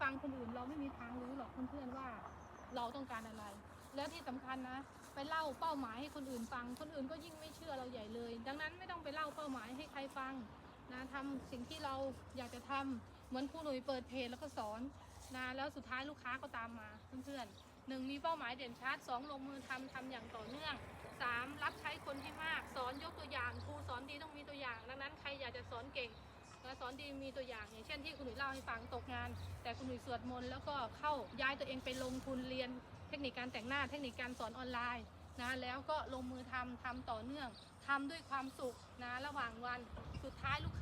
ฟังคนอื่น เราไม่มีทางรู้หรอกเพื่อนๆว่า เราต้องการอะไร แล้วที่สำคัญนะ ไปเล่าเป้าหมายให้คนอื่นฟัง คนอื่นก็ยิ่งไม่เชื่อเราใหญ่เลย ดังนั้นไม่ต้องไปเล่าเป้าหมายให้ใครฟังนะทำสิ่งที่เราอยากจะทำเหมือนครูหนุ่ยเปิดเพจแล้วก็สอนนะแล้วสุดท้ายลูกค้าก็ตามมาเพื่อนๆหนึ่งมีเป้าหมายเด่นชัดสองลงมือทำทำอย่างต่อเนื่องสามรับใช้คนให้มาก สอนยกตัวอย่างครูสอนดีต้องมีตัวอย่าง ดังนั้นใครอยากจะสอนเก่งและสอนดีมีตัวอย่างอย่างเช่นที่คุณหนุ่ยเล่าให้ฟังตกงาน คุณหนุ่ยสวดมนต์แล้วก็เข้าย้ายตัวเองไปลงทุนเรียนเทคนิคการแต่งหน้าเทคนิคการสอนออนไลน์นะแล้วก็ลงมือทำทำต่อเนื่องทำด้วยความสุขนะระหว่างวันสุดท้ายลูกค้า